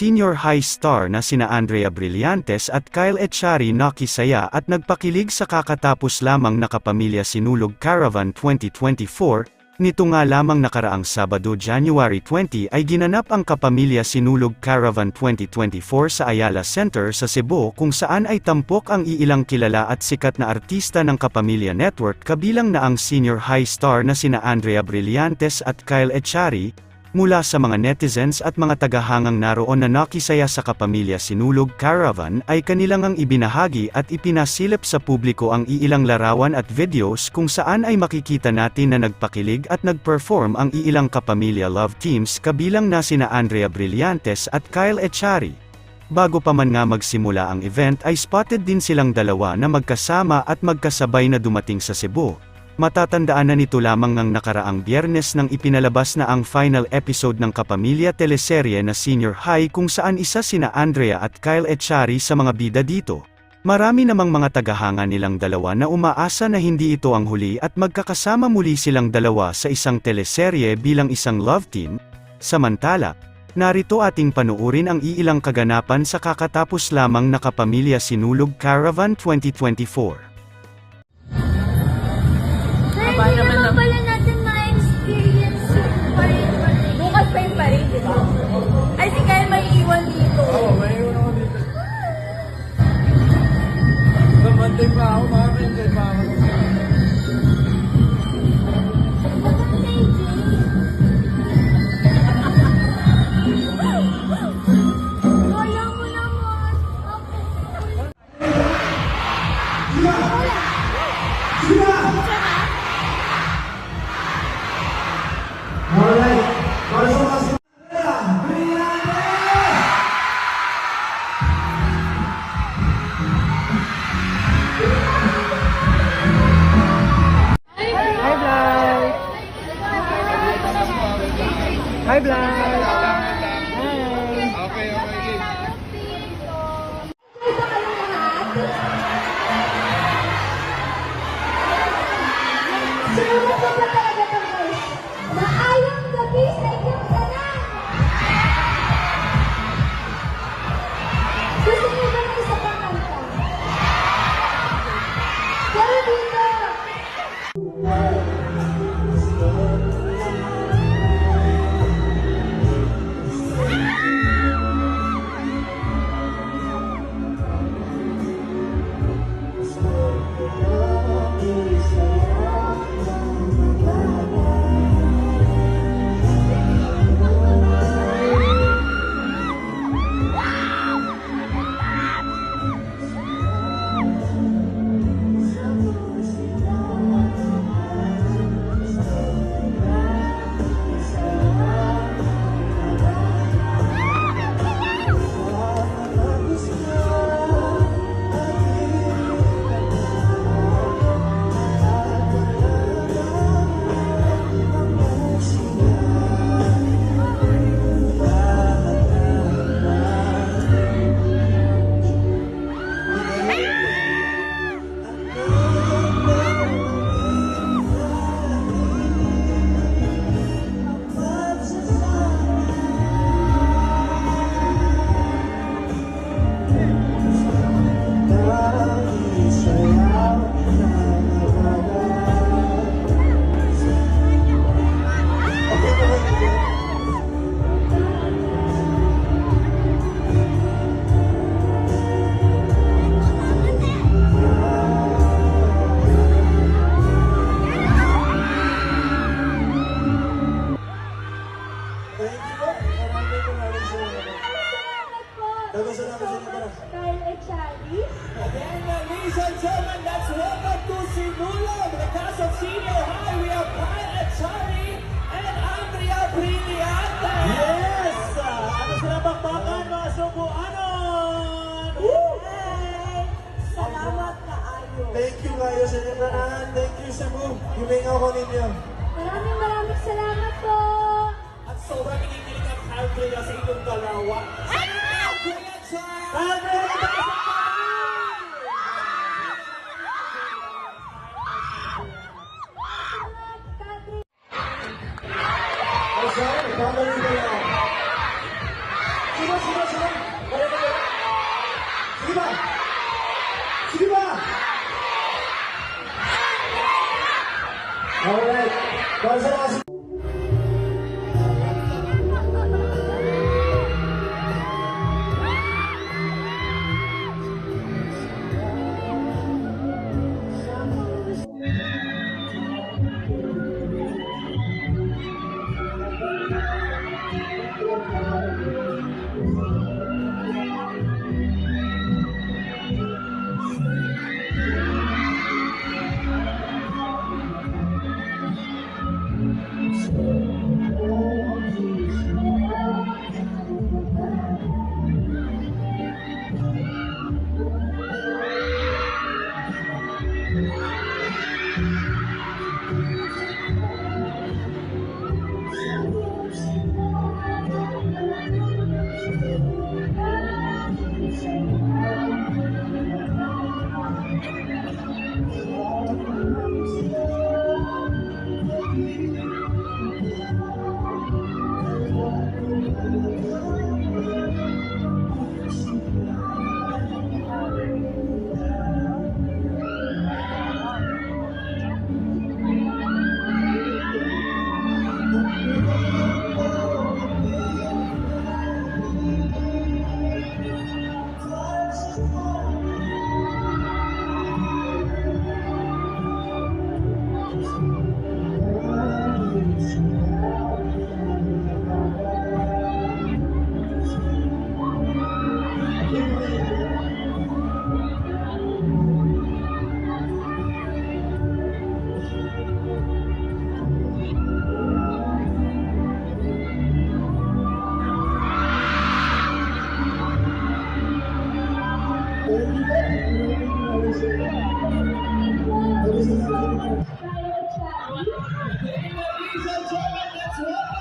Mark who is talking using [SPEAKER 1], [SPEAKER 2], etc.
[SPEAKER 1] senior high star na sina Andrea Brillantes at Kyle Echari nakisaya at nagpakilig sa kakatapos lamang nakapamilya sinulog Caravan 2024, Nito nga lamang nakaraang Sabado January 20 ay ginanap ang Kapamilya Sinulog Caravan 2024 sa Ayala Center sa Cebu kung saan ay tampok ang iilang kilala at sikat na artista ng Kapamilya Network kabilang na ang senior high star na sina Andrea Brillantes at Kyle Echari, Mula sa mga netizens at mga tagahangang naroon na nakisaya sa Kapamilya Sinulog Caravan ay kanilang ang ibinahagi at ipinasilip sa publiko ang iilang larawan at videos kung saan ay makikita natin na nagpakilig at nagperform ang iilang Kapamilya Love Teams kabilang na sina Andrea Brillantes at Kyle Echari. Bago pa man nga magsimula ang event ay spotted din silang dalawa na magkasama at magkasabay na dumating sa Cebu. Matatandaan na nito lamang ng nakaraang biyernes nang ipinalabas na ang final episode ng Kapamilya teleserye na Senior High kung saan isa sina Andrea at Kyle Echari sa mga bida dito. Marami namang mga tagahanga nilang dalawa na umaasa na hindi ito ang huli at magkakasama muli silang dalawa sa isang teleserye bilang isang love team. Samantala, narito ating panuurin ang iilang kaganapan sa kakatapos lamang na Kapamilya Sinulog Caravan 2024.
[SPEAKER 2] Bye, bye. Tanan.
[SPEAKER 3] Thank you, Cebu. Hilingaw ko ninyo.
[SPEAKER 2] Maraming maraming salamat po.
[SPEAKER 4] At sobrang kinikilig ang Andrea sa inyong dalawa. Kuya Echari! For any more let's welcome.